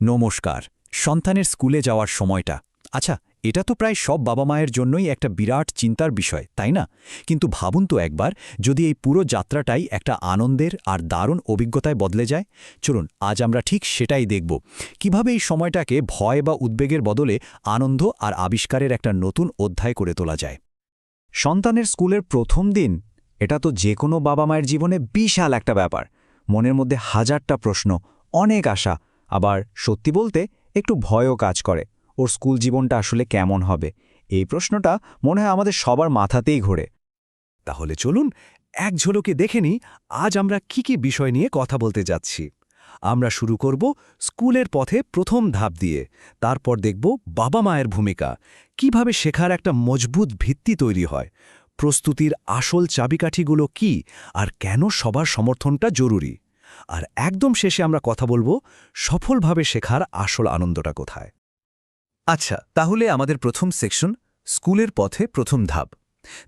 নমস্কার, সন্তানের স্কুলে যাওয়ার সময়টা। আচ্ছা এটা তো প্রায় সব বাবা মায়ের জন্যই একটা বিরাট চিন্তার বিষয়, তাই না? কিন্তু ভাবুন তো একবার, যদি এই পুরো যাত্রাটাই একটা আনন্দের আর দারুণ অভিজ্ঞতায় বদলে যায়? চলুন, আজ আমরা ঠিক সেটাই দেখব। কীভাবে এই সময়টাকে ভয় বা উদ্বেগের বদলে আনন্দ আর আবিষ্কারের একটা নতুন অধ্যায় করে তোলা যায়? সন্তানের স্কুলের প্রথম দিন, এটা তো যে কোনো বাবা মায়ের জীবনে বিশাল একটা ব্যাপার। মনের মধ্যে হাজারটা প্রশ্ন, অনেক আশা আবার সত্যি বলতে একটু ভয়ও কাজ করে। ওর স্কুল জীবনটা আসলে কেমন হবে? এই প্রশ্নটা মনে হয় আমাদের সবার মাথাতেই ঘোরে। তাহলে চলুন এক ঝলকে দেখে নিই আজ আমরা কি কি বিষয় নিয়ে কথা বলতে যাচ্ছি। আমরা শুরু করব স্কুলের পথে প্রথম ধাপ দিয়ে। তারপর দেখব বাবা মায়ের ভূমিকা। কীভাবে শেখার একটা মজবুত ভিত্তি তৈরি হয়? প্রস্তুতির আসল চাবিকাঠিগুলো কি? আর কেন সবার সমর্থনটা জরুরি? আর একদম শেষে আমরা কথা বলব সফলভাবে শেখার আসল আনন্দটা কোথায়। আচ্ছা তাহলে আমাদের প্রথম সেকশন স্কুলের পথে প্রথম ধাপ।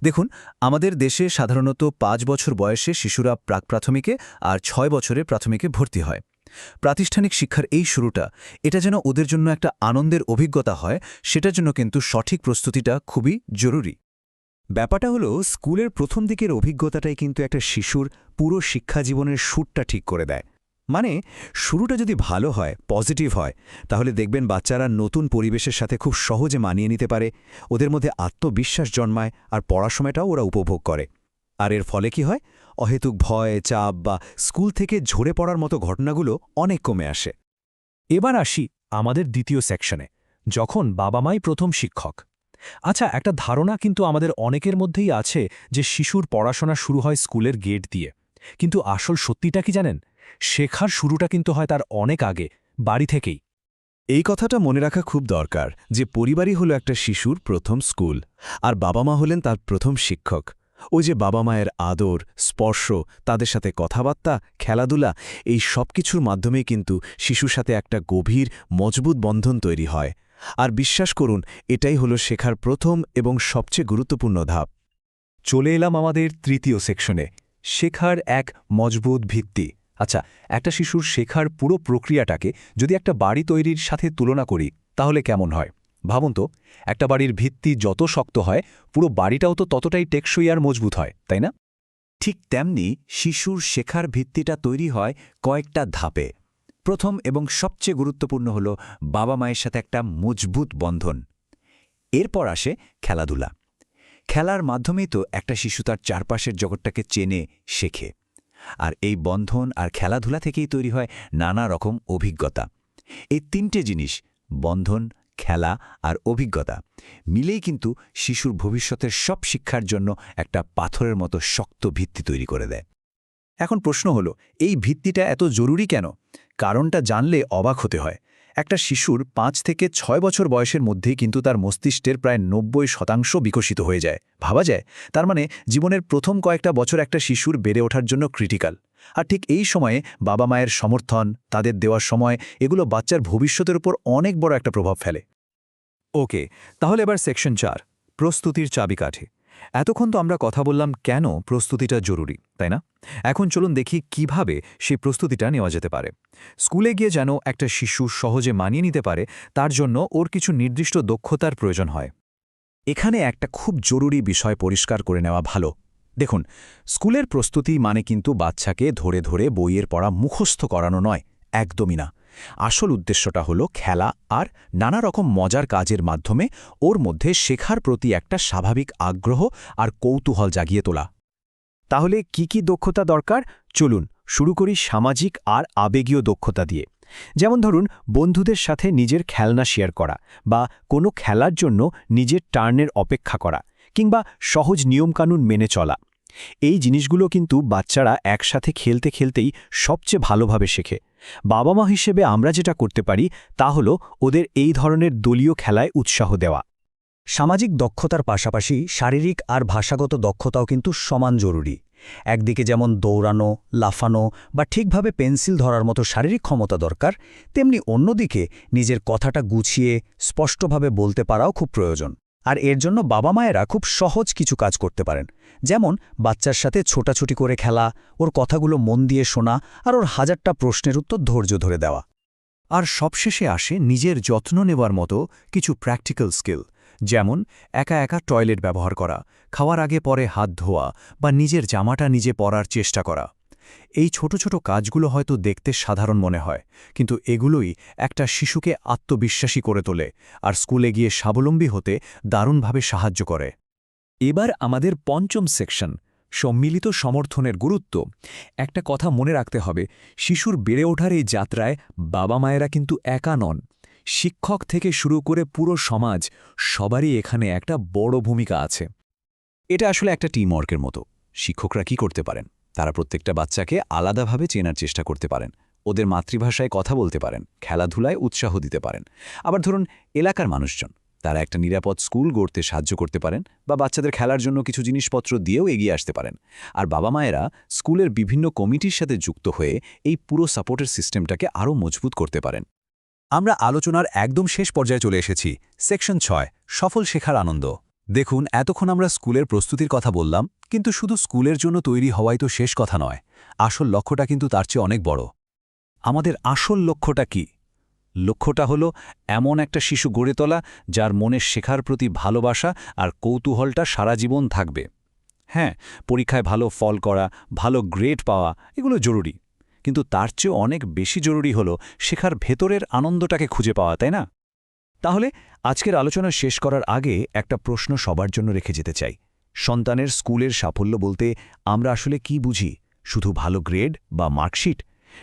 দেখুন, আমাদের দেশে সাধারণত পাঁচ বছর বয়সে শিশুরা প্রাক প্রাথমিকে আর ছয় বছরে প্রাথমিকে ভর্তি হয়। প্রাতিষ্ঠানিক শিক্ষার এই শুরুটা, এটা যেন ওদের জন্য একটা আনন্দের অভিজ্ঞতা হয়, সেটার জন্য কিন্তু সঠিক প্রস্তুতিটা খুবই জরুরি। ব্যাপারটা হলো, স্কুলের প্রথম দিকের অভিজ্ঞতাটাই কিন্তু একটা শিশুর পুরো শিক্ষা জীবনের সুরটা ঠিক করে দেয়। মানে শুরুটা যদি ভালো হয় পজিটিভ হয়, তাহলে দেখবেন বাচ্চারা নতুন পরিবেশের সাথে খুব সহজে মানিয়ে নিতে পারে, ওদের মধ্যে আত্মবিশ্বাস জন্মায় আর পড়াশোনাটাও ওরা উপভোগ করে। আর এর ফলে কি হয়? অহেতুক ভয়, চাপ বা স্কুল থেকে ঝরে পড়ার মতো ঘটনাগুলো অনেক কমে আসে। এবার আসি আমাদের দ্বিতীয় সেকশনে, যখন বাবা মাই প্রথম শিক্ষক। আচ্ছা একটা ধারণা কিন্তু আমাদের অনেকের মধ্যেই আছে যে শিশুর পড়াশোনা শুরু হয় স্কুলের গেট দিয়ে। কিন্তু আসল সত্যিটা কি জানেন? শেখার শুরুটা কিন্তু হয় তার অনেক আগে, বাড়ি থেকেই। এই কথাটা মনে রাখা খুব দরকার যে পরিবারই হলো একটা শিশুর প্রথম স্কুল, আর বাবা মা হলেন তার প্রথম শিক্ষক। ওই যে বাবা মায়ের আদর, স্পর্শ, তাদের সাথে কথাবার্তা, খেলাধুলা, এই সব কিছুর মাধ্যমেই কিন্তু শিশুর সাথে একটা গভীর, মজবুত বন্ধন তৈরি হয়। আর বিশ্বাস করুন, এটাই হলো শেখার প্রথম এবং সবচেয়ে গুরুত্বপূর্ণ ধাপ। চলে এলাম আমাদের তৃতীয় সেকশনে, শেখার এক মজবুত ভিত্তি। আচ্ছা একটা শিশুর শেখার পুরো প্রক্রিয়াটাকে যদি একটা বাড়ি তৈরির সাথে তুলনা করি, তাহলে কেমন হয়? ভাবুন তো, একটা বাড়ির ভিত্তি যত শক্ত হয়, পুরো বাড়িটাও তো ততটাই টেকসই আর মজবুত হয়, তাই না? ঠিক তেমনি শিশুর শেখার ভিত্তিটা তৈরি হয় কয়েকটা ধাপে। প্রথম এবং সবচেয়ে গুরুত্বপূর্ণ হল বাবা মায়ের সাথে একটা মজবুত বন্ধন। এরপর আসে খেলাধুলা। খেলার মাধ্যমেই তো একটা শিশু তার চারপাশের জগৎটাকে চেনে, শেখে। আর এই বন্ধন আর খেলাধুলা থেকেই তৈরি হয় নানা রকম অভিজ্ঞতা। এই তিনটে জিনিস, বন্ধন, খেলা আর অভিজ্ঞতা, মিলেই কিন্তু শিশুর ভবিষ্যতের সব শিক্ষার জন্য একটা পাথরের মতো শক্ত ভিত্তি তৈরি করে দেয়। এখন প্রশ্ন হল, এই ভিত্তিটা এত জরুরি কেন? কারণটা জানলে অবাক হতে হয়। একটা শিশুর পাঁচ থেকে ছয় বছর বয়সের মধ্যেই কিন্তু তার মস্তিষ্কের প্রায় নব্বই শতাংশ বিকশিত হয়ে যায়। ভাবা যায়, তার মানে জীবনের প্রথম কয়েকটা বছর একটা শিশুর বেড়ে ওঠার জন্য ক্রিটিক্যাল আর ঠিক এই সময়ে বাবা মায়ের সমর্থন, তাদের দেওয়ার সময়, এগুলো বাচ্চার ভবিষ্যতের উপর অনেক বড় একটা প্রভাব ফেলে। ওকে, তাহলে এবার সেকশন চার, প্রস্তুতির চাবিকাঠি। এতক্ষণ তো আমরা কথা বললাম কেন প্রস্তুতিটা জরুরি, তাই না? এখন চলুন দেখি কীভাবে সেই প্রস্তুতিটা নেওয়া যেতে পারে। স্কুলে গিয়ে যেন একটা শিশু সহজে মানিয়ে নিতে পারে, তার জন্য ওর কিছু নির্দিষ্ট দক্ষতার প্রয়োজন হয়। এখানে একটা খুব জরুরি বিষয় পরিষ্কার করে নেওয়া ভালো। দেখুন, স্কুলের প্রস্তুতি মানে কিন্তু বাচ্চাকে ধরে ধরে বইয়ের পড়া মুখস্থ করানো নয়, একদমই না। আসল উদ্দেশ্যটা হলো খেলা আর নানা রকম মজার কাজের মাধ্যমে ওর মধ্যে শেখার প্রতি একটা স্বাভাবিক আগ্রহ আর কৌতূহল জাগিয়ে তোলা। তাহলে কি কি দক্ষতা দরকার? চলুন শুরু করি সামাজিক আর আবেগীয় দক্ষতা দিয়ে। যেমন ধরুন, বন্ধুদের সাথে নিজের খেলনা শেয়ার করা বা কোনো খেলার জন্য নিজের টার্নের অপেক্ষা করা কিংবা সহজ নিয়মকানুন মেনে চলা। এই জিনিসগুলো কিন্তু বাচ্চারা একসাথে খেলতে খেলতেই সবচেয়ে ভালোভাবে শেখে। বাবা মা হিসেবে আমরা যেটা করতে পারি তা হল ওদের এই ধরনের দলীয় খেলায় উৎসাহ দেওয়া। সামাজিক দক্ষতার পাশাপাশি শারীরিক আর ভাষাগত দক্ষতাও কিন্তু সমান জরুরি। একদিকে যেমন দৌড়ানো, লাফানো বা ঠিকভাবে পেন্সিল ধরার মতো শারীরিক ক্ষমতা দরকার, তেমনি অন্যদিকে নিজের কথাটা গুছিয়ে, স্পষ্টভাবে বলতে পারাও খুব প্রয়োজন। আর এর জন্য বাবা মায়েরা খুব সহজ কিছু কাজ করতে পারেন। যেমন, বাচ্চার সাথে ছোটাছুটি করে খেলা, ওর কথাগুলো মন দিয়ে শোনা আর ওর হাজারটা প্রশ্নের উত্তর ধৈর্য ধরে দেওয়া। আর সবশেষে আসে নিজের যত্ন নেওয়ার মতো কিছু প্র্যাকটিক্যাল স্কিল যেমন, একা একা টয়লেট ব্যবহার করা, খাওয়ার আগে পরে হাত ধোয়া বা নিজের জামাটা নিজে পরার চেষ্টা করা। এই ছোট ছোট কাজগুলো হয়তো দেখতে সাধারণ মনে হয়, কিন্তু এগুলোই একটা শিশুকে আত্মবিশ্বাসী করে তোলে আর স্কুলে গিয়ে স্বাবলম্বী হতে দারুণভাবে সাহায্য করে। এবার আমাদের পঞ্চম সেকশন, সম্মিলিত সমর্থনের গুরুত্ব। একটা কথা মনে রাখতে হবে, শিশুর বেড়ে ওঠার এই যাত্রায় বাবা মায়েরা কিন্তু একা নন। শিক্ষক থেকে শুরু করে পুরো সমাজ, সবারই এখানে একটা বড় ভূমিকা আছে। এটা আসলে একটা টিমওয়ার্কের মতো। শিক্ষকরা কি করতে পারেন? তারা প্রত্যেকটা বাচ্চাকে আলাদাভাবে চেনার চেষ্টা করতে পারেন। ওদের মাতৃভাষায় কথা বলতে পারেন, খেলাধুলায় উৎসাহ দিতে পারেন। আবার ধরুন, এলাকার মানুষজন, তারা একটা নিরাপদ স্কুল গড়তে সাহায্য করতে পারেন বা বাচ্চাদের খেলার জন্য কিছু জিনিসপত্র দিয়েও এগিয়ে আসতে পারেন। আর বাবা মায়েরা স্কুলের বিভিন্ন কমিটির সাথে যুক্ত হয়ে এই পুরো সাপোর্টের সিস্টেমটাকে আরও মজবুত করতে পারেন। আমরা আলোচনার একদম শেষ পর্যায়ে চলে এসেছি। সেকশন ছয়, সফল শেখার আনন্দ। দেখুন, এতক্ষণ আমরা স্কুলের প্রস্তুতির কথা বললাম, কিন্তু শুধু স্কুলের জন্য তৈরি হওয়াই তো শেষ কথা নয়। আসল লক্ষ্যটা কিন্তু তার চেয়ে অনেক বড়। আমাদের আসল লক্ষ্যটা কি? লক্ষ্যটা হলো এমন একটা শিশু গড়ে তোলা, যার মনে শেখার প্রতি ভালোবাসা আর কৌতূহলটা সারা জীবন থাকবে। হ্যাঁ পরীক্ষায় ভালো ফল করা, ভালো গ্রেড পাওয়া, এগুলো জরুরি। কিন্তু তার চেয়ে অনেক বেশি জরুরি হলো শেখার ভেতরের আনন্দটাকে খুঁজে পাওয়া, তাই না? তাহলে আজকের আলোচনা শেষ করার আগে একটা প্রশ্ন সবার জন্য রেখে যেতে চাই। সন্তানের স্কুলের সাফল্য বলতে আমরা আসলে কি বুঝি? শুধু ভালো গ্রেড বা মার্কশিট?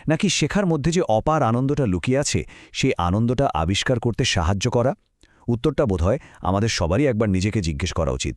নাকি শেখার মধ্যে যে অপার আনন্দটা লুকিয়ে আছে, সেই আনন্দটা আবিষ্কার করতে সাহায্য করা? উত্তরটা বোধহয় আমাদের সবারই একবার নিজেকে জিজ্ঞেস করা উচিত।